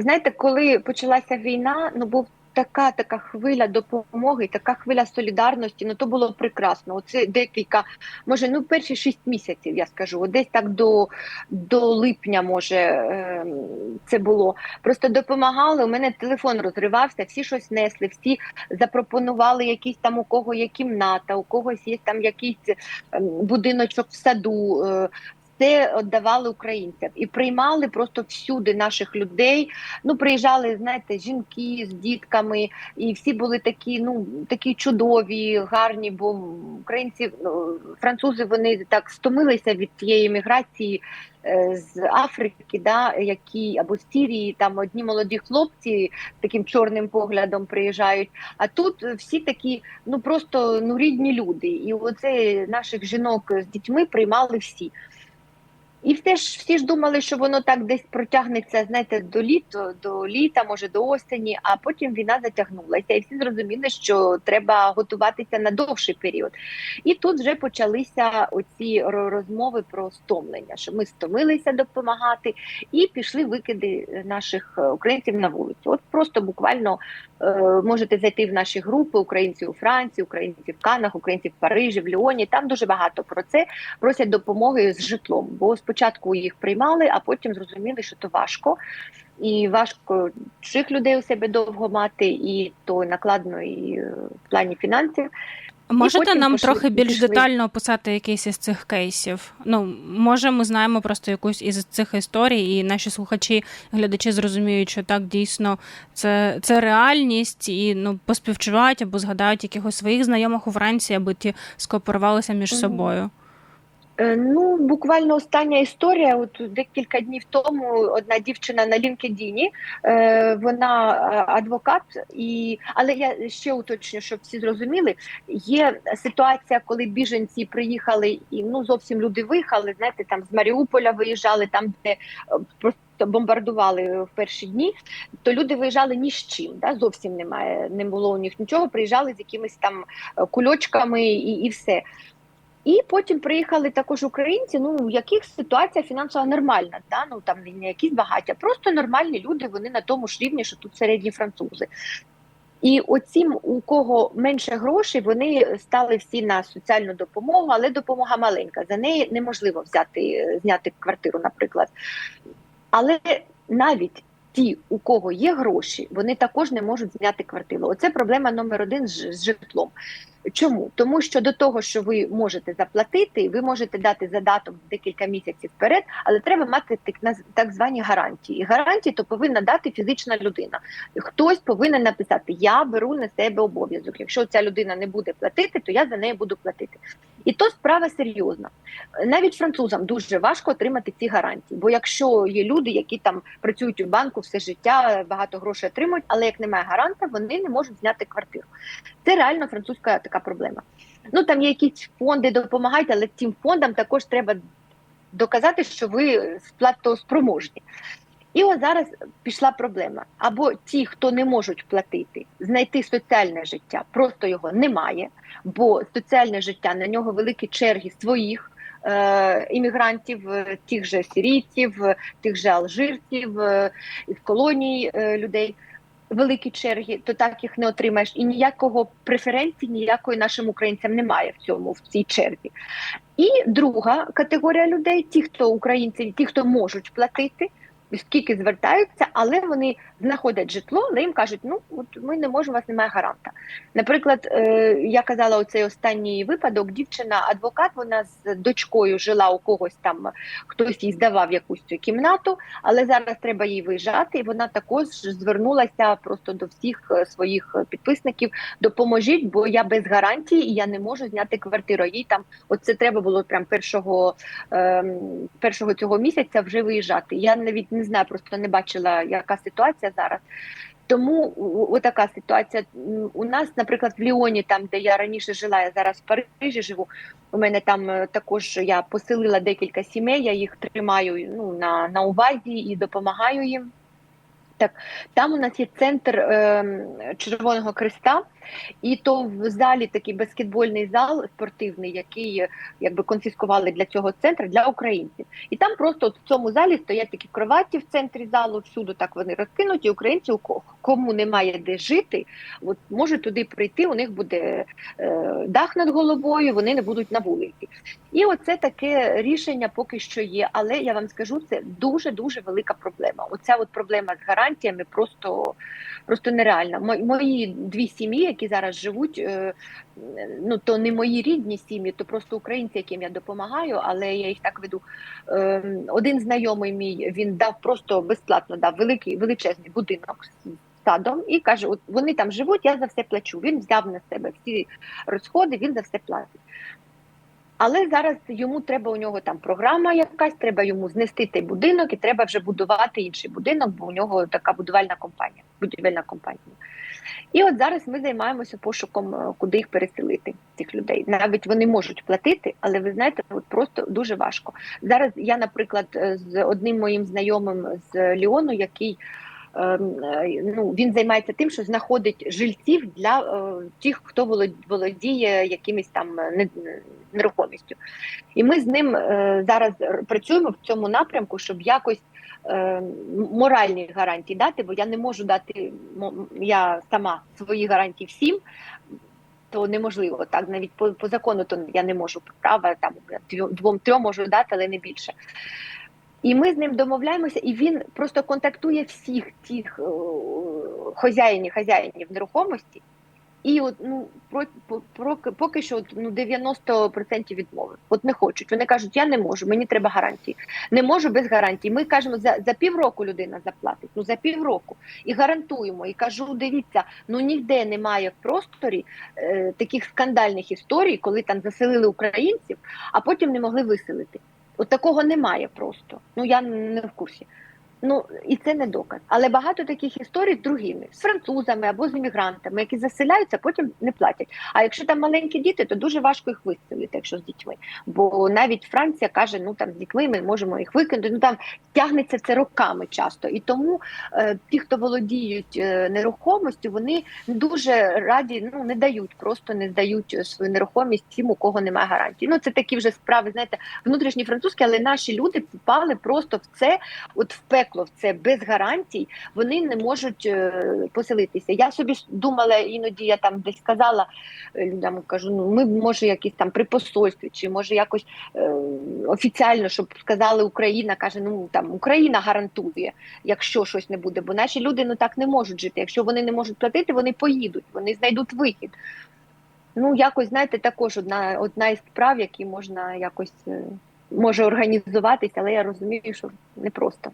Знаєте, коли почалася війна, ну був така така хвиля допомоги, така хвиля солідарності. Ну то було прекрасно. Оце декілька, може, ну перші шість місяців, я скажу, десь так до, до липня, може, е, це було. Просто допомагали. У мене телефон розривався, всі щось несли, всі запропонували якісь там у кого є кімната, у когось є там якийсь ем, будиночок в саду. Е, Все віддавали українцям і приймали просто всюди наших людей. Ну, приїжджали, знаєте, жінки з дітками, і всі були такі, ну такі чудові, гарні. Бо українці, ну, французи, вони так стомилися від тієї міграції е, з Африки, да, які або з Сірії, там одні молоді хлопці таким чорним поглядом приїжджають. А тут всі такі, ну просто ну рідні люди. І оце наших жінок з дітьми приймали всі. І все ж всі ж думали, що воно так десь протягнеться, знаєте, до літа, до літа, може до осені, а потім війна затягнулася, і всі зрозуміли, що треба готуватися на довший період. І тут вже почалися оці розмови про стомлення, що ми стомилися допомагати, і пішли викиди наших е, українців на вулицю. От просто буквально е, можете зайти в наші групи українці у Франції, українці в Канах, українці в Парижі, в Ліоні. Там дуже багато про це просять допомоги з житлом. Бо спочатку їх приймали, а потім зрозуміли, що то важко. І важко чужих людей у себе довго мати, і то накладно і е, в плані фінансів. Можете нам пішли- трохи більш пішли. детально описати якийсь із цих кейсів? Ну, може, ми знаємо просто якусь із цих історій, і наші слухачі, глядачі зрозуміють, що так дійсно це, це реальність, і ну поспівчувають або згадають якихось своїх знайомих у Франції, аби ті скооперувалися між Мгм. собою. Е, Ну, буквально остання історія. От декілька днів тому одна дівчина на LinkedIn, е, вона е, адвокат, і але я ще уточню, щоб всі зрозуміли. Є ситуація, коли біженці приїхали і ну зовсім люди виїхали. Знаєте, там з Маріуполя виїжджали, там де просто бомбардували в перші дні. То люди виїжджали ні з чим, да, зовсім немає, не було у них нічого. Приїжджали з якимись там кульочками і, і все. І потім приїхали також українці, ну у яких ситуація фінансова нормальна, да? ну там не якісь багаття, просто нормальні люди, вони на тому ж рівні, що тут середні французи. І оцім, у кого менше грошей, вони стали всі на соціальну допомогу, але допомога маленька. За неї неможливо взяти, зняти квартиру, наприклад. Але навіть ті, у кого є гроші, вони також не можуть зняти квартиру. Оце проблема номер один з житлом. Чому? Тому що до того, що ви можете заплатити, ви можете дати задаток декілька місяців вперед, але треба мати так, звані гарантії. І гарантії то повинна дати фізична людина. Хтось повинен написати: Я беру на себе обов'язок. Якщо ця людина не буде платити, то я за неї буду платити. І то справа серйозна. Навіть французам дуже важко отримати ці гарантії. Бо якщо є люди, які там працюють у банку все життя, багато грошей отримують, але як немає гаранта, вони не можуть зняти квартиру. Це реально французька така проблема. Ну там є якісь фонди, допомагають, але цим фондам також треба доказати, що ви сплатоспроможні. І ось зараз пішла проблема. Або ті, хто не можуть платити, знайти соціальне життя, просто його немає, бо соціальне життя на нього великі черги своїх е, іммігрантів, е, тих же сирійців, е, тих же алжирців, е, із колоній е, людей. Великі черги, то так їх не отримаєш, і ніякого преференції, ніякої нашим українцям немає в цьому в цій черзі. І друга категорія людей: ті, хто українці, ті, хто можуть платити, скільки звертаються, але вони знаходять житло, але їм кажуть, ну от ми не можемо, у вас немає гаранта. Наприклад, е, я казала оцей останній випадок, дівчина, адвокат, вона з дочкою жила у когось там, хтось їй здавав якусь цю кімнату, але зараз треба їй виїжджати, і вона також звернулася просто до всіх е, своїх підписників. Допоможіть, бо я без гарантії і я не можу зняти квартиру. Їй там, оце треба було прям першого, ем, першого цього місяця вже виїжджати. Я навіть не знаю, просто не бачила, яка ситуація зараз. Тому отака ситуація. У нас, наприклад, в Ліоні, там де я раніше жила, я зараз в Парижі живу. У мене там е, також я поселила декілька сімей, я їх тримаю ну, на, на увазі і допомагаю їм. Так, там у нас є центр е, Червоного Христа. І то в залі такий баскетбольний зал спортивний, який е, якби конфіскували для цього центру для українців. І там просто от в цьому залі стоять такі кроваті в центрі залу, всюди так вони розкинуті. Українці, кому немає де жити, от можуть туди прийти. У них буде е, дах над головою, вони не будуть на вулиці. І оце таке рішення поки що є. Але я вам скажу, це дуже дуже велика проблема. Оця от проблема з гарантіями просто, просто нереальна. Мої дві сім'ї, які зараз живуть, е, ну то не мої рідні сім'ї, то просто українці, яким я допомагаю, але я їх так веду. Е, Один знайомий мій він дав просто безплатно дав великий величезний будинок садом і каже: От вони там живуть, я за все плачу. Він взяв на себе всі розходи, він за все платить. Але зараз йому треба у нього там програма якась, треба йому знести той будинок і треба вже будувати інший будинок, бо у нього така будівельна компанія. Будівельна компанія. І от зараз ми займаємося пошуком, е, куди їх переселити, цих людей. Навіть вони можуть платити, але ви знаєте, от просто дуже важко. Зараз я, наприклад, е, з одним моїм знайомим з Ліону, який е, ну, він займається тим, що знаходить жильців для тих, хто володіє якимось там нерухомістю. І ми з ним зараз працюємо в цьому напрямку, щоб якось моральні гарантії дати, бо я не можу дати я сама свої гарантії всім. То неможливо так, навіть по, по закону то я не можу права там двом- двом-трьом можу дати, але не більше. І ми з ним домовляємося, і він просто контактує всіх тих е, хазяїнів, хазяїнів нерухомості. І от ну про, про, поки що ну 90% відмови. От не хочуть. Вони кажуть, я не можу, мені треба гарантії. Не можу без гарантій. Ми кажемо, за, за півроку людина заплатить. Ну за півроку і гарантуємо. І кажу, дивіться, ну ніде немає в просторі е, таких скандальних історій, коли там заселили українців, а потім не могли виселити. От такого немає просто. Ну я не в курсі. Ну і це не доказ. Але багато таких історій з другими, з французами або з іммігрантами, які заселяються, потім не платять. А якщо там маленькі діти, то дуже важко їх виселити, якщо з дітьми. Бо навіть Франція каже, ну там з дітьми ми можемо їх викинути. Ну там тягнеться це роками часто. І тому е, ті, хто володіють е, нерухомістю, вони дуже раді, ну не дають, просто не здають е, свою нерухомість тим, у кого немає гарантії. Ну це такі вже справи, знаєте, внутрішні французькі, але наші люди попали просто в це, от в пекло, в це без гарантій. Вони не можуть е, поселитися. Я собі думала, іноді я там десь казала е, людям, кажу, ну ми може якісь там при посольстві, чи може якось е, офіціально, щоб сказали Україна, каже, ну там Україна гарантує, якщо щось не буде. Бо наші люди ну так не можуть жити. Якщо вони не можуть платити, вони поїдуть, вони знайдуть вихід. Ну, якось, знаєте, також одна, одна із справ, які можна якось е, може організуватися, але я розумію, що непросто.